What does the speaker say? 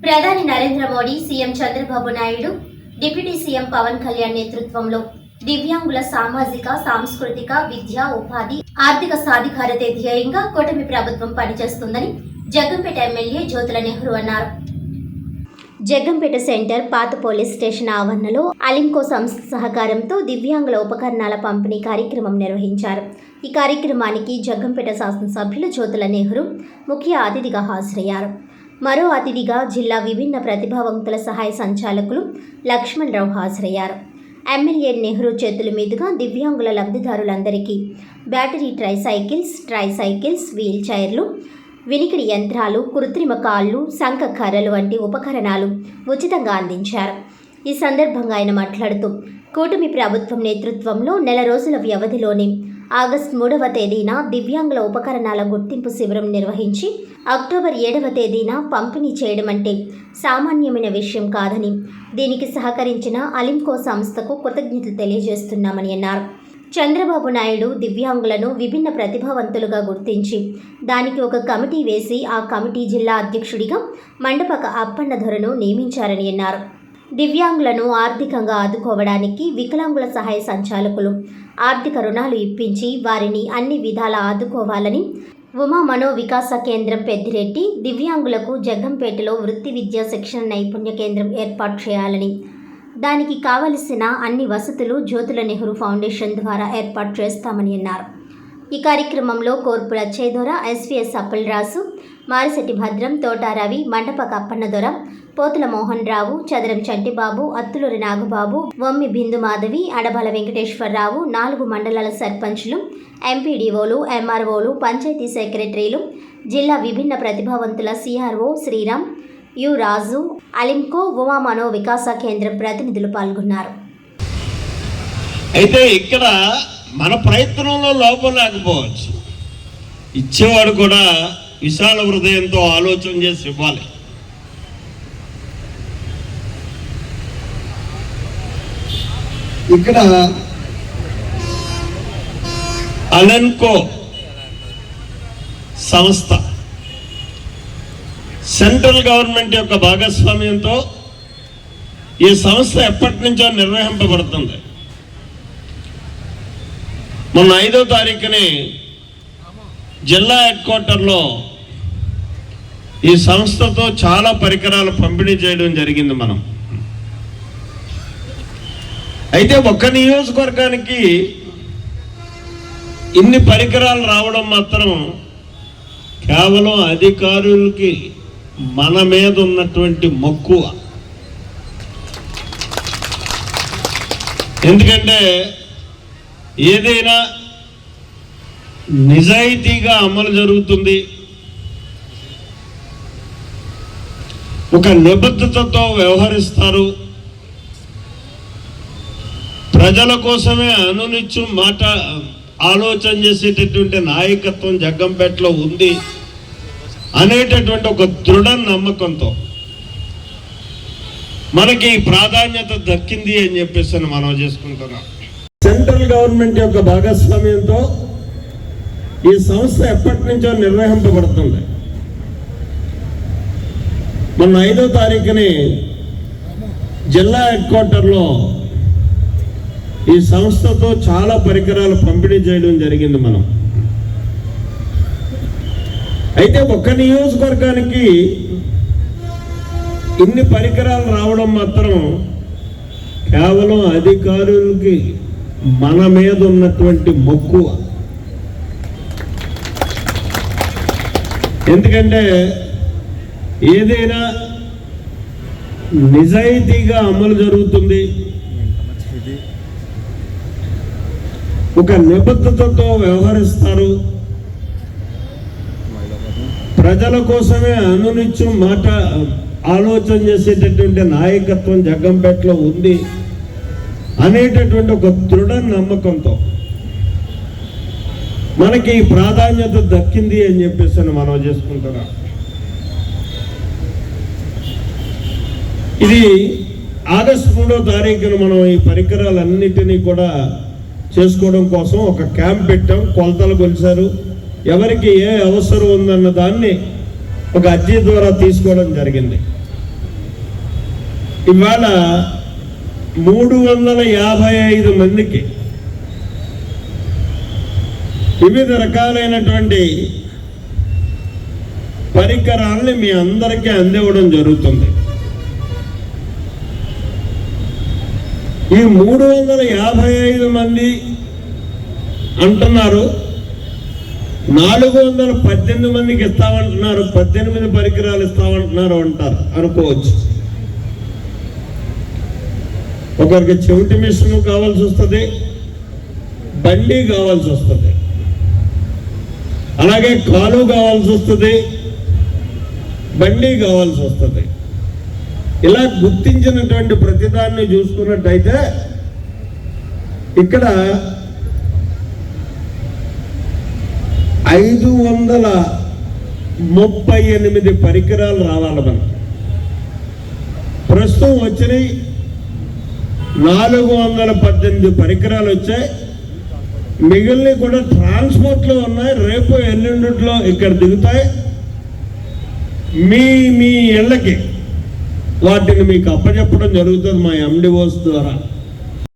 ప్రధాని Narendra Modi CM Chandrababu Naidu deputy CM Pawan Kalyan నేతృత్వంలో దివ్యాంగుల సామాజిక సాంస్కృతిక విద్య ఉపాధి ఆర్థిక సాధికారత ధ్యేయంగా కూటమి ప్రభుత్వం పనిచేస్తుందని జగ్గంపేట ఎమ్మెల్యే జ్యోతుల నెహ్రూ అన్నారు. జగ్గంపేట సెంటర్ పాత పోలీస్ స్టేషన్ ఆవరణలో అలింకో సంస్థ సహకారంతో దివ్యాంగుల ఉపకరణాల పంపిణీ కార్యక్రమం నిర్వహించారు. ఈ కార్యక్రమానికి జగ్గంపేట శాసనసభ్యులు జ్యోతుల నెహ్రూ ముఖ్య అతిథిగా హాజరయ్యారు. మరో అతిథిగా జిల్లా విభిన్న ప్రతిభావంతుల సహాయ సంచాలకులు లక్ష్మణరావు హాజరయ్యారు. ఎమ్మెల్యే నెహ్రూ చేతుల మీదుగా దివ్యాంగుల లబ్ధిదారులందరికీ బ్యాటరీ ట్రైసైకిల్స్ ట్రైసైకిల్స్ వీల్ చైర్లు వినికిడి యంత్రాలు కృత్రిమ కాళ్ళు శంఖ కర్రలు వంటి ఉపకరణాలు ఉచితంగా అందించారు. ఈ సందర్భంగా ఆయన మాట్లాడుతూ కూటమి ప్రభుత్వం నేతృత్వంలో నెల రోజుల వ్యవధిలోనే ఆగస్టు మూడవ తేదీన దివ్యాంగుల ఉపకరణాల గుర్తింపు శిబిరం నిర్వహించి అక్టోబర్ ఏడవ తేదీన పంపిణీ చేయడం అంటే సామాన్యమైన విషయం కాదని దీనికి సహకరించిన అలింకో సంస్థకు కృతజ్ఞతలు తెలియజేస్తున్నామని అన్నారు. చంద్రబాబు నాయుడు దివ్యాంగులను విభిన్న ప్రతిభావంతులుగా గుర్తించి దానికి ఒక కమిటీ వేసి ఆ కమిటీ జిల్లా అధ్యక్షుడిగా మండపక అప్పన్న ధరను నియమించారని అన్నారు. దివ్యాంగులను ఆర్థికంగా ఆదుకోవడానికి వికలాంగుల సహాయ సంచాలకులు ఆర్థిక రుణాలు ఇప్పించి వారిని అన్ని విధాల ఆదుకోవాలని ఉమా మనోవికాస కేంద్రం పెద్దిరెడ్డి దివ్యాంగులకు జగ్గంపేటలో వృత్తి విద్యా శిక్షణ నైపుణ్య కేంద్రం ఏర్పాటు చేయాలని. దానికి కావలసిన అన్ని వసతులు జ్యోతుల నెహ్రూ ఫౌండేషన్ ద్వారా ఏర్పాటు చేస్తామని అన్నారు. ఈ కార్యక్రమంలో కోర్పుల చేదొర ఎస్విఎస్ అప్పలరాజు మారిశెట్టి భద్రం తోటారవి మండప కప్పన్నదొర పోతుల మోహన్ రావు చదరం చంటిబాబు అత్తులూరి నాగబాబు వమ్మి బిందు మాధవి అడబల వెంకటేశ్వరరావు నాలుగు మండలాల సర్పంచ్లు ఎంపీడీఓలు ఎంఆర్ఓలు పంచాయతీ సెక్రటరీలు జిల్లా విభిన్న ప్రతిభావంతుల సిఆర్ఓ శ్రీరామ్ యు రాజు అలింకో ఉమా మనో వికాస కేంద్రం ప్రతినిధులు పాల్గొన్నారు. అయితే ఇక్కడ మన ప్రయత్నంలో లోపం లేకపోవచ్చు. ఇచ్చేవాడు కూడా విశాల హృదయంతో ఆలోచన చేసి ఇవ్వాలి. ఇక్కడ అలెన్కో సంస్థ. సెంట్రల్ గవర్నమెంట్ యొక్క భాగస్వామ్యంతో ఈ సంస్థ ఎప్పటి నుంచో నిర్వహింపబడుతుంది. మొన్న ఐదో తారీఖుని జిల్లా హెడ్ క్వార్టర్లో ఈ సంస్థతో చాలా పరికరాలు పంపిణీ చేయడం జరిగింది మనం. అయితే ఒక్క నియోజకవర్గానికి ఇన్ని పరికరాలు రావడం మాత్రం కేవలం అధికారులకి మన మీద ఉన్నటువంటి మక్కువ ఎందుకంటే ఏదైనా నిజాయితీగా అమలు జరుగుతుంది. ఒక నిబద్ధతతో వ్యవహరిస్తారు. ప్రజల కోసమే అనునిత్యం మాట ఆలోచన చేసేటటువంటి నాయకత్వం జగ్గంపేటలో ఉంది అనేటటువంటి ఒక దృఢ నమ్మకంతో. మనకి ఈ ప్రాధాన్యత దక్కింది అని చెప్పేసి మనం చేసుకుంటున్నాం. సెంట్రల్ గవర్నమెంట్ యొక్క భాగస్వామ్యంతో ఈ సంస్థ ఎప్పటి నుంచో నిర్వహింపబడుతుంది. మొన్న ఐదో తారీఖుని జిల్లా హెడ్ క్వార్టర్లో ఈ సంస్థతో చాలా పరికరాలు పంపిణీ చేయడం జరిగింది మనం. అయితే ఒక్క నియోజకవర్గానికి ఇన్ని పరికరాలు రావడం మాత్రం కేవలం అధికారులకి మన మీద ఉన్నటువంటి మక్కువ. ఎందుకంటే ఏదైనా నిజాయితీగా అమలు జరుగుతుంది. ఒక నిబద్ధతతో వ్యవహరిస్తారు. ప్రజల కోసమే అనునిత్యం మాట ఆలోచన చేసేటటువంటి నాయకత్వం జగ్గంపేటలో ఉంది అనేటటువంటి ఒక దృఢ నమ్మకంతో. మనకి ఈ ప్రాధాన్యత దక్కింది అని చెప్పేసి మనం చేసుకుంటున్నాం. ఇది ఆగస్టు మూడో తారీఖున మనం ఈ పరికరాలన్నిటినీ కూడా చేసుకోవడం కోసం ఒక క్యాంప్ పెట్టాం. కొలతలు కొలిచారు. ఎవరికి ఏ అవసరం ఉందన్న దాన్ని ఒక అర్జీ ద్వారా తీసుకోవడం జరిగింది. ఇవాళ మూడు వందల యాభై ఐదు మందికి వివిధ రకాలైనటువంటి పరికరాల్ని మీ అందరికీ అందివ్వడం జరుగుతుంది. ఈ మూడు వందల యాభై ఐదు మంది అంటున్నారు. నాలుగు వందల పద్దెనిమిది మందికి ఇస్తామంటున్నారు. పద్దెనిమిది పరికరాలు ఇస్తామంటున్నారు అంటారు. అనుకోవచ్చు. ఒకరికి చెవిటి మిషన్ కావాల్సి వస్తుంది బండి కావాల్సి వస్తుంది అలాగే కాలు కావాల్సి వస్తుంది బండి కావాల్సి వస్తుంది. ఇలా గుర్తించినటువంటి ప్రతిదాన్ని చూసుకున్నట్టయితే ఇక్కడ ఐదు వందల ముప్పై ఎనిమిది పరికరాలు రావాలి మనం ప్రస్తుతం వచ్చినాయి నాలుగు వందల పద్దెనిమిది పరికరాలు వచ్చాయి. మిగిలినవి కూడా ట్రాన్స్పోర్ట్లో ఉన్నాయి రేపు ఎల్లుండిలో ఇక్కడ దిగుతాయి. మీ మీ ఇళ్ళకి వాటిని మీకు అప్పచెప్పడం జరుగుతుంది మా ఎండిఓస్ ద్వారా.